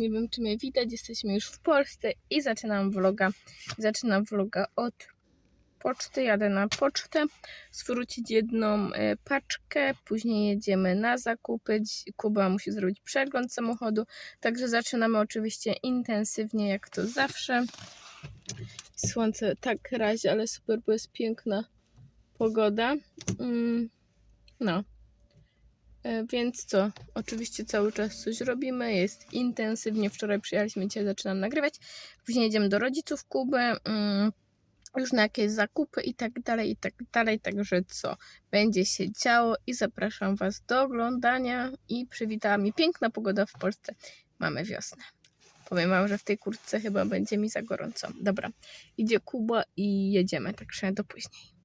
nie wiem czy mnie widać, jesteśmy już w Polsce i zaczynam vloga. Zaczynam vloga od poczty, jadę na pocztę, zwrócić jedną e, paczkę, później jedziemy na zakupy. Kuba musi zrobić przegląd samochodu, także zaczynamy oczywiście intensywnie, jak to zawsze. Słońce tak razi, ale super, bo jest piękna pogoda. Mm, No. E, Więc co? Oczywiście cały czas coś robimy, jest intensywnie. Wczoraj przyjechaliśmy, dzisiaj zaczynam nagrywać. Później jedziemy do rodziców Kuby, mm, już na jakieś zakupy i tak dalej, i tak dalej. Także co? Będzie się działo i zapraszam Was do oglądania. I przywitała mi piękna pogoda w Polsce. Mamy wiosnę. Powiem Wam, że w tej kurtce chyba będzie mi za gorąco. Dobra, idzie Kuba i jedziemy, także do później.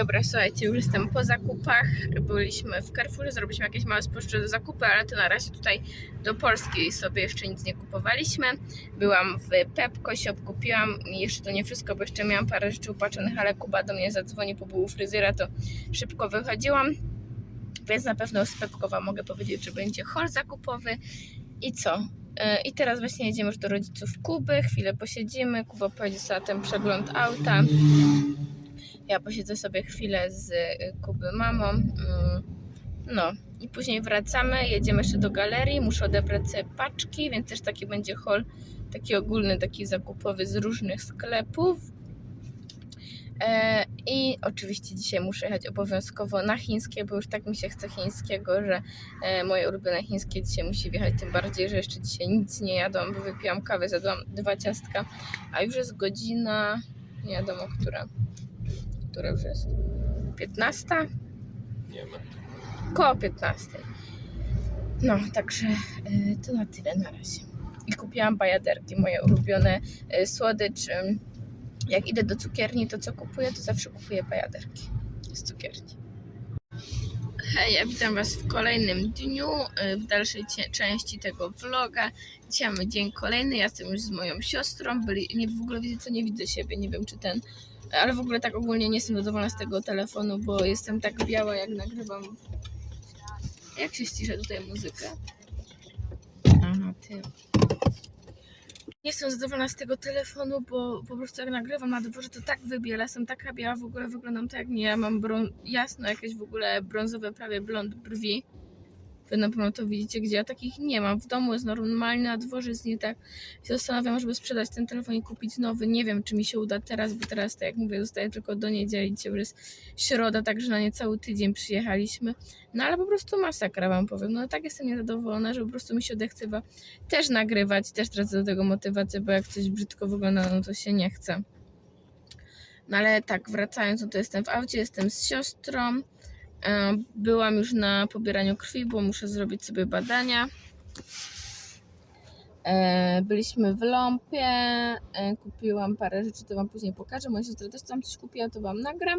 Dobra, słuchajcie, już jestem po zakupach. Byliśmy w Carrefourze, zrobiliśmy jakieś małe spożywcze zakupy, ale to na razie tutaj do Polski sobie jeszcze nic nie kupowaliśmy. Byłam w Pepko, się obkupiłam. Jeszcze to nie wszystko, bo jeszcze miałam parę rzeczy upaczonych, ale Kuba do mnie zadzwonił, bo był u fryzjera, to szybko wychodziłam. Więc na pewno z Pepkowa mogę powiedzieć, że będzie hol zakupowy. I co? E, I teraz właśnie jedziemy już do rodziców Kuby, chwilę posiedzimy, Kuba pojedzie na ten przegląd auta. Ja posiedzę sobie chwilę z y, Kuby mamą. mm, No i później wracamy, jedziemy jeszcze do galerii, muszę odebrać sobie paczki, więc też taki będzie haul, taki ogólny, taki zakupowy z różnych sklepów. E, I oczywiście dzisiaj muszę jechać obowiązkowo na chińskie, bo już tak mi się chce chińskiego, że e, moje ulubione chińskie dzisiaj musi wjechać, tym bardziej, że jeszcze dzisiaj nic nie jadłam, bo wypiłam kawę, zjadłam dwa ciastka, a już jest godzina, nie wiadomo która, która już jest, 15? Nie ma. Koło 15. No, także y, to na tyle na razie. I kupiłam bajaderki, moje ulubione y, słodycz. Jak idę do cukierni, to co kupuję, to zawsze kupuję bajaderki z cukierni. Hej, ja witam Was w kolejnym dniu, y, w dalszej części tego vloga. Dzisiaj mamy dzień kolejny, ja jestem już z moją siostrą, byli, nie, w ogóle wiecie co, nie widzę siebie, nie wiem czy ten, ale w ogóle tak ogólnie nie jestem zadowolona z tego telefonu, bo jestem tak biała jak nagrywam. Jak się ściszę tutaj muzykę? Aha, ty. Nie jestem zadowolona z tego telefonu, bo po prostu jak nagrywam na dworze, to tak wybiela, jestem taka biała, w ogóle wyglądam tak jak nie, ja mam brą- jasno jakieś w ogóle brązowe, prawie blond brwi. Wy na pewno to widzicie, gdzie ja takich nie mam. W domu jest normalny, na dworze jest nie tak. Zastanawiam, żeby sprzedać ten telefon i kupić nowy. Nie wiem, czy mi się uda teraz, bo teraz, tak jak mówię, zostaje tylko do niedzieli. Dzisiaj jest środa, także na niecały tydzień przyjechaliśmy. No ale po prostu masakra wam powiem. No tak jestem niezadowolona, że po prostu mi się odechcywa też nagrywać, też tracę do tego motywację, bo jak coś brzydko wygląda, no to się nie chce. No ale tak, wracając, no to jestem w aucie, jestem z siostrą. E, Byłam już na pobieraniu krwi, bo muszę zrobić sobie badania. E, Byliśmy w Ląpie, e, kupiłam parę rzeczy, to Wam później pokażę. Moja siostra też tam coś kupiła, to Wam nagram.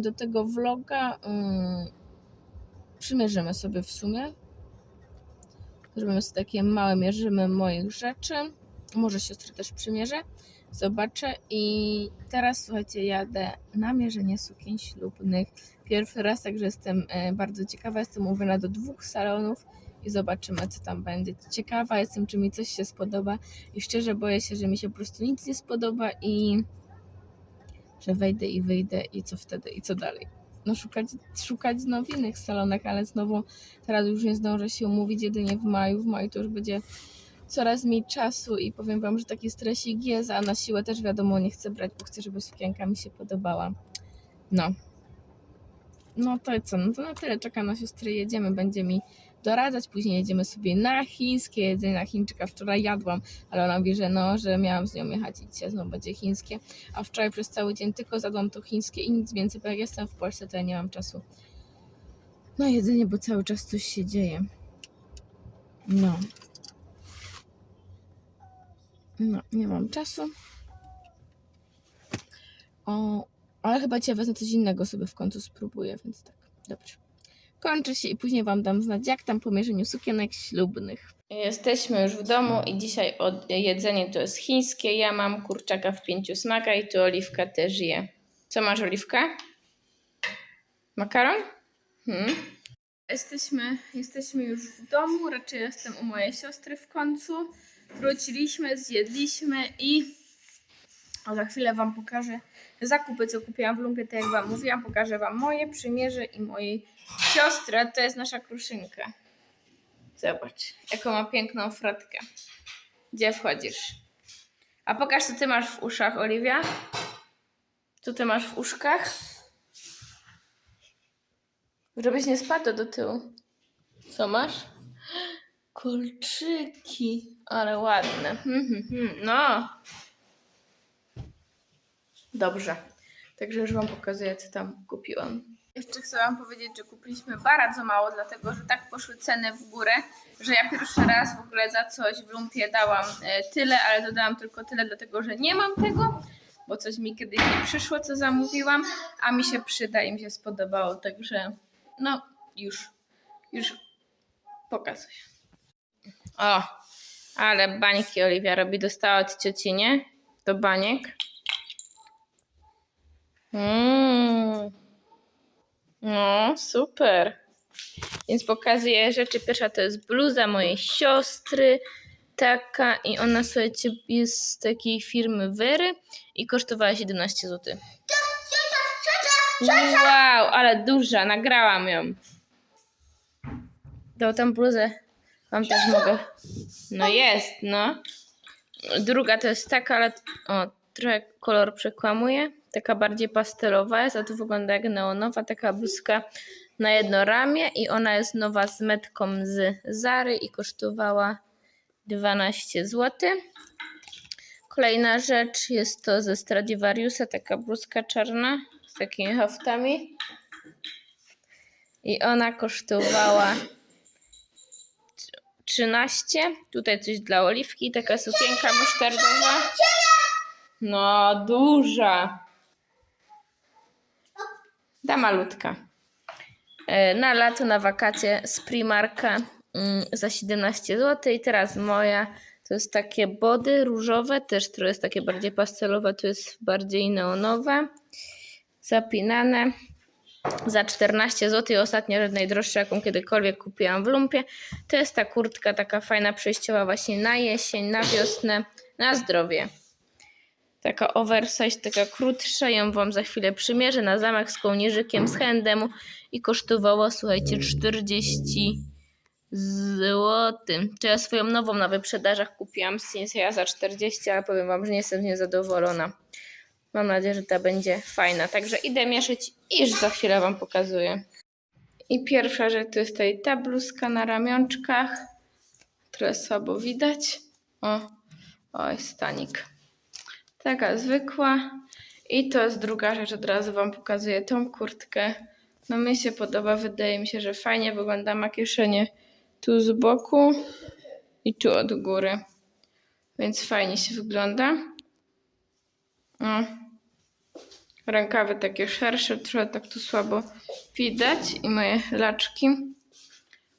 Do tego vloga mm, przymierzymy sobie w sumie. Zrobimy sobie takie małe mierzymy moich rzeczy. Może siostra też przymierzę. Zobaczę. I teraz słuchajcie, jadę na mierzenie sukien ślubnych. Pierwszy raz, także jestem e, bardzo ciekawa. Jestem umówiona do dwóch salonów i zobaczymy, co tam będzie. Ciekawa jestem, czy mi coś się spodoba. I szczerze boję się, że mi się po prostu nic nie spodoba i że wejdę i wyjdę i co wtedy i co dalej. No szukać, szukać innych salonach, ale znowu teraz już nie zdążę się umówić jedynie w maju. W maju to już będzie coraz mniej czasu i powiem Wam, że taki stresik jest, a na siłę też wiadomo nie chcę brać, bo chcę, żeby sukienka mi się podobała. No. No to co, no to na tyle czekam na siostry, jedziemy, będzie mi doradzać. Później jedziemy sobie na chińskie jedzenie, na Chińczyka wczoraj jadłam, ale ona mówi, że no, że miałam z nią jechać i dzisiaj znowu będzie chińskie. A wczoraj przez cały dzień tylko zjadłam to chińskie i nic więcej, bo jak jestem w Polsce, to ja nie mam czasu na jedzenie, bo cały czas coś się dzieje. No. No, nie mam czasu. O, ale chyba cię wezmę coś innego sobie w końcu spróbuję, więc tak, dobrze. Kończy się i później Wam dam znać, jak tam po mierzeniu sukienek ślubnych. Jesteśmy już w domu i dzisiaj od, jedzenie to jest chińskie. Ja mam kurczaka w pięciu smakach i tu Oliwka też je. Co masz, Oliwka? Makaron? Hmm. Jesteśmy, jesteśmy już w domu, raczej jestem u mojej siostry w końcu. Wróciliśmy, zjedliśmy i za chwilę Wam pokażę zakupy, co kupiłam w lumpie, tak jak Wam mówiłam. Pokażę Wam moje przymierze i mojej siostry. To jest nasza kruszynka. Zobacz, jaką ma piękną fratkę. Gdzie wchodzisz? A pokaż, co Ty masz w uszach, Oliwia. Co Ty masz w uszkach? Żebyś nie spadł do tyłu. Co masz? Kolczyki. Ale ładne. Hmm, hmm, hmm. No. Dobrze. Także już Wam pokazuję, co tam kupiłam. Jeszcze chcę Wam powiedzieć, że kupiliśmy bardzo mało, dlatego że tak poszły ceny w górę, że ja pierwszy raz w ogóle za coś w lumpie dałam e, tyle, ale dodałam tylko tyle, dlatego że nie mam tego, bo coś mi kiedyś nie przyszło, co zamówiłam, a mi się przyda i mi się spodobało, także no już, już pokazuję. O, ale bańki Oliwia robi, dostała od cioci, nie? Do baniek. Mm. No, super. Więc pokazuję rzeczy. Pierwsza to jest bluza mojej siostry. Taka i ona słuchajcie jest z takiej firmy Wery i kosztowała 17 zł. Wow, ale duża, nagrałam ją. Dał tam bluzę. Wam też mogę. No jest, no. Druga to jest taka, ale o, trochę kolor przekłamuje. Taka bardziej pastelowa jest, a tu wygląda jak neonowa, taka bluzka na jedno ramię i ona jest nowa z metką z Zary i kosztowała 12 zł. Kolejna rzecz jest to ze Stradivariusa, taka bluzka czarna z takimi haftami. I ona kosztowała 13. Tutaj coś dla oliwki, taka sukienka musztardowa. No, duża. Ta malutka. E, Na lato, na wakacje z Primarka mm, za 17 zł. I teraz moja to jest takie body różowe, też to jest takie bardziej pastelowe, to jest bardziej neonowe. Zapinane za 14 zł. I ostatnia rzecz najdroższa, jaką kiedykolwiek kupiłam w lumpie, to jest ta kurtka taka fajna, przejściowa właśnie na jesień, na wiosnę, na zdrowie. Taka oversize, taka krótsza, ją Wam za chwilę przymierzę na zamek z kołnierzykiem, z handemu i kosztowała, słuchajcie, 40 zł. To ja swoją nową na wyprzedażach kupiłam z Sinseya za 40, ale powiem Wam, że nie jestem z niej zadowolona. Mam nadzieję, że ta będzie fajna. Także idę mieszyć i już za chwilę Wam pokazuję. I pierwsza rzecz to jest tutaj ta bluzka na ramionczkach. Trochę słabo widać. O, o jest stanik. Taka zwykła. I to jest druga rzecz, od razu Wam pokazuję tą kurtkę. No mi się podoba, wydaje mi się, że fajnie wygląda, ma kieszenie tu z boku i tu od góry. Więc fajnie się wygląda. O. Rękawy takie szersze, trochę tak tu słabo widać i moje laczki.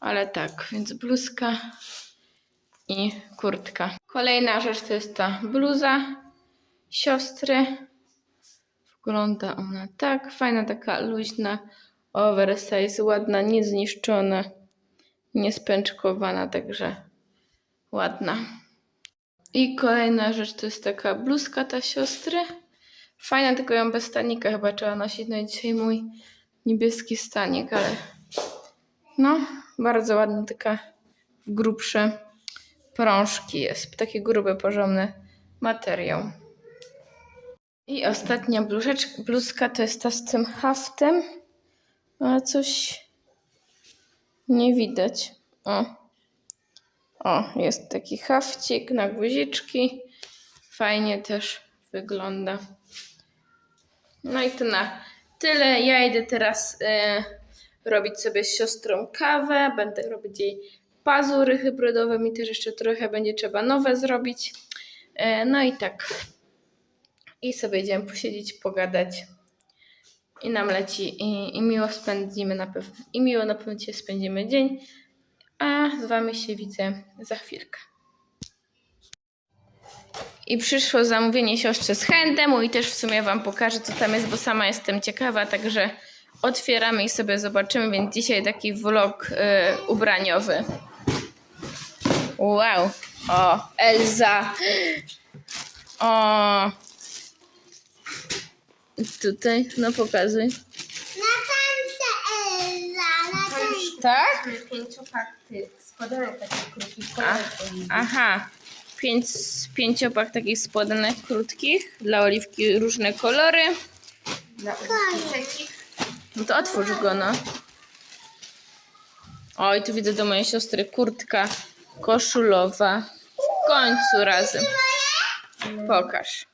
Ale tak, więc bluzka i kurtka. Kolejna rzecz to jest ta bluza siostry. Wygląda ona tak. Fajna, taka luźna, oversize, ładna, niezniszczona, niespęczkowana, także ładna. I kolejna rzecz to jest taka bluzka ta siostry. Fajna, tylko ją bez stanika chyba trzeba nosić. No i dzisiaj mój niebieski stanik, ale no, bardzo ładna, taka grubsze prążki jest. Taki gruby, porządny materiał. I ostatnia bluzeczka, bluzka to jest ta z tym haftem, ale coś nie widać. O. O, jest taki hafcik na guziczki. Fajnie też wygląda. No i to na tyle. Ja idę teraz e, robić sobie z siostrą kawę. Będę robić jej pazury hybrydowe. Mi też jeszcze trochę będzie trzeba nowe zrobić. E, no i tak. I sobie idziemy posiedzieć, pogadać. I nam leci. I, i miło spędzimy na pewno. I miło na pewno dzisiaj spędzimy dzień. A z wami się widzę za chwilkę. I przyszło zamówienie siostry z handemu i też w sumie wam pokażę co tam jest, bo sama jestem ciekawa, także otwieramy i sobie zobaczymy, więc dzisiaj taki vlog y, ubraniowy. Wow, o, Elza. O. Tutaj, no pokazuj. Na tańce Ella, Tak? Pięciopak tych spodenek takich krótkich A, aha. Pięć, pięciopak takich spodenek krótkich. Dla oliwki różne kolory. Dla ulicy No to otwórz go, no. Oj, tu widzę do mojej siostry kurtka koszulowa. W końcu razem. Pokaż.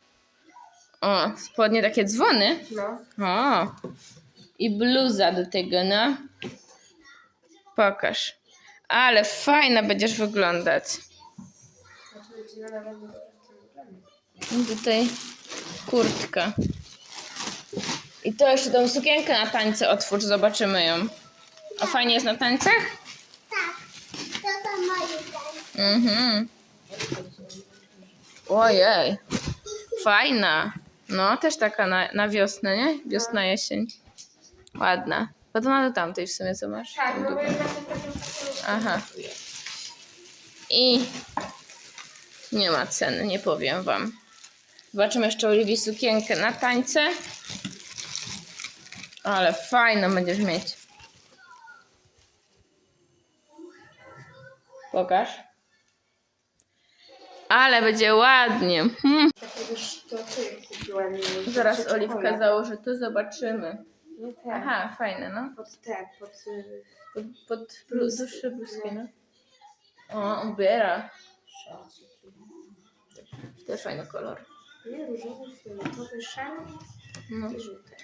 O, spodnie takie dzwony. No. O. I bluza do tego, no. Pokaż. Ale fajna będziesz wyglądać. I Tutaj kurtka. I to jeszcze tą sukienkę na tańce otwórz, zobaczymy ją. A fajnie jest na tańcach? Tak, to są moje tańce. Mhm. Ojej. Fajna. No, też taka na, na wiosnę, nie? Wiosna, jesień. Ładna. Podobna do tamtej w sumie, co masz? Tak, Tą no bo właśnie taką Aha. I nie ma ceny, nie powiem wam. Zobaczymy jeszcze Oliwii sukienkę na tańce. Ale fajną będziesz mieć. Pokaż. Ale będzie ładnie. Hmm. takiego Zaraz. Oliwka założy, to zobaczymy. No. Aha, fajne, no. Pod te, pod... y, Pod, pod bluz, dłuższe bluzki, no. O, ubiera. szorciki. Też fajny kolor. Nie, różowy, fioletowy, szary No. i żółty.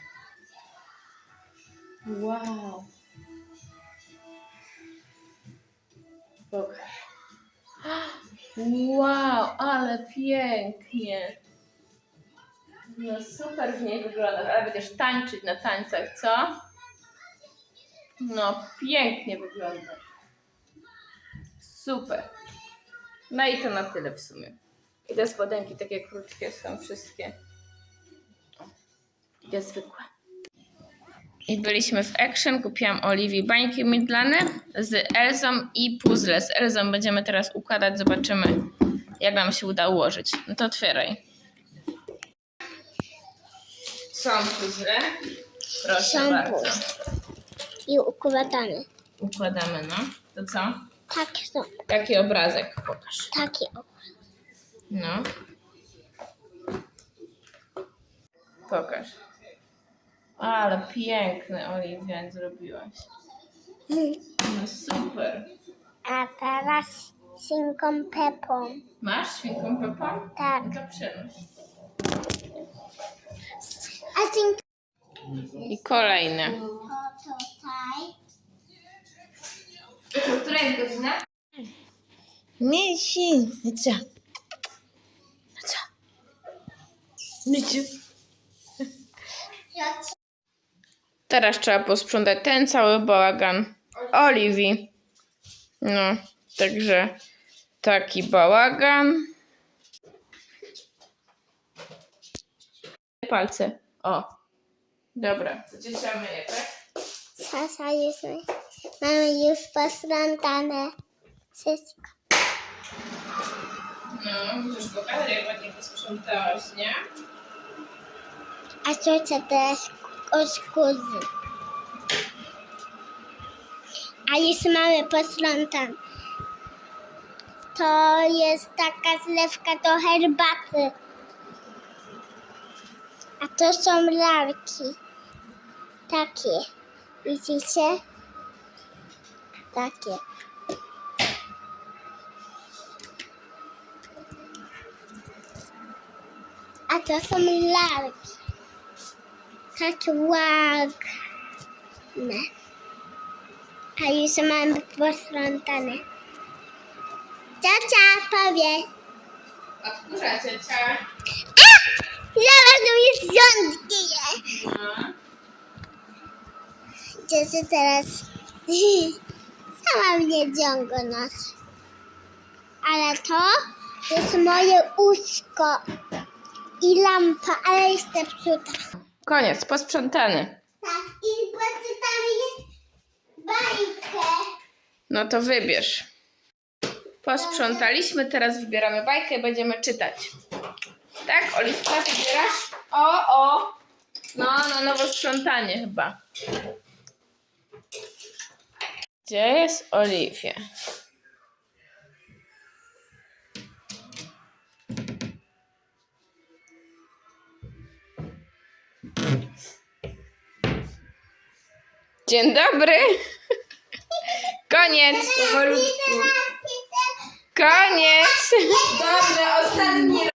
Wow. Pokaż. Wow, ale pięknie. No super w niej wygląda, ale będziesz tańczyć na tańcach, co? No pięknie wygląda. Super. No i to na tyle w sumie. I te spodenki takie krótkie są wszystkie. Takie zwykłe. I byliśmy w Action, kupiłam Oliwii bańki mydlane z Elzą i puzzle. Z Elzą będziemy teraz układać, zobaczymy jak nam się uda ułożyć. No to otwieraj. Są puzzle. Proszę Są bardzo. I układane. Układamy, no. To co? Takie są. Jaki obrazek? Pokaż. Takie. No. Pokaż. Ale piękny Oliwia zrobiłaś. No super. A teraz synką Pepą. Masz świnką Pepą? Tak. No to przynoś. A synka I kolejne. tutaj. Która jest godzina? Misi. No co? No co? Myciu. Teraz trzeba posprzątać ten cały bałagan Oliwii. No, także taki bałagan. Palce. O. Dobra, zacieśniamy je, tak? Sasa jest. Mamy już posprzątane. Wszystko. No, musisz pokazać, jak ładnie posprzątałaś, nie? A ciocia teraz od skóry. A już mamy posprzątane. To jest taka zlewka do herbaty. A to są lalki. Takie. Widzicie? Takie. A to są lalki. Takie ładne. A już mamy posprzątane. Ciao, powie. Odkurzacie, ciocia. E, Zaraz tu już rządki No. Ciocia teraz sama mnie nas. Ale to jest moje łóżko i lampa, ale jest zepsuta. Koniec, posprzątany. Tak, i poczytamy bajkę. No to wybierz. Posprzątaliśmy, teraz wybieramy bajkę i będziemy czytać. Tak, Oliwka, wybierasz? O, o! No, na nowo sprzątanie chyba. Gdzie jest Oliwia? Dzień dobry! Koniec! Koniec! Dobra, ostatni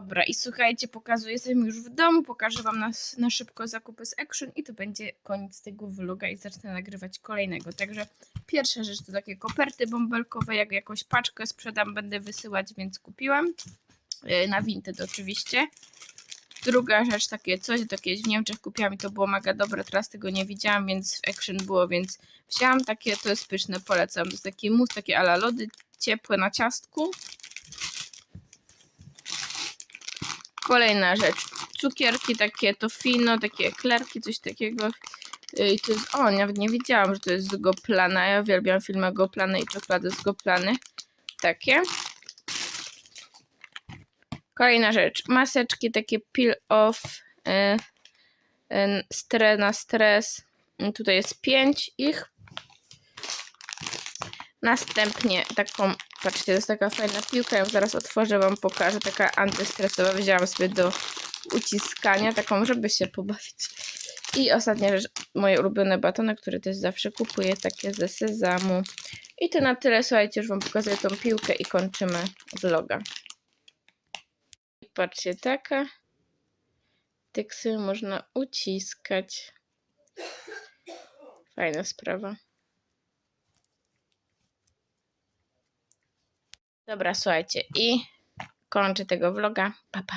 Dobra, i słuchajcie, pokazuję, jestem już w domu, pokażę wam na, na szybko zakupy z Action i to będzie koniec tego vloga i zacznę nagrywać kolejnego. Także pierwsza rzecz to takie koperty bąbelkowe, jak jakąś paczkę sprzedam, będę wysyłać, więc kupiłam. Yy, Na Vinted oczywiście. Druga rzecz, takie coś, to kiedyś w Niemczech kupiłam i to było mega dobre, teraz tego nie widziałam, więc w Action było, więc wzięłam takie, to jest pyszne, polecam. To jest taki mus, takie ala lody ciepłe na ciastku. Kolejna rzecz. Cukierki takie tofino, takie eklerki, coś takiego. Y, I to jest, o, nawet nie wiedziałam, że to jest z Goplana. Ja uwielbiam filmy Goplany i czekolady z Goplany. Takie. Kolejna rzecz. Maseczki takie peel off. Y, y, na stres. Y, Tutaj jest pięć ich. Następnie taką, patrzcie, to jest taka fajna piłka, ją zaraz otworzę, wam pokażę, taka antystresowa, wzięłam sobie do uciskania, taką, żeby się pobawić. I ostatnia rzecz, moje ulubione batony, które też zawsze kupuję, takie ze sezamu. I to na tyle, słuchajcie, już wam pokazuję tą piłkę i kończymy vloga. Patrzcie, taka. Tak sobie można uciskać. Fajna sprawa. Dobra, słuchajcie, i kończę tego vloga. Pa, pa.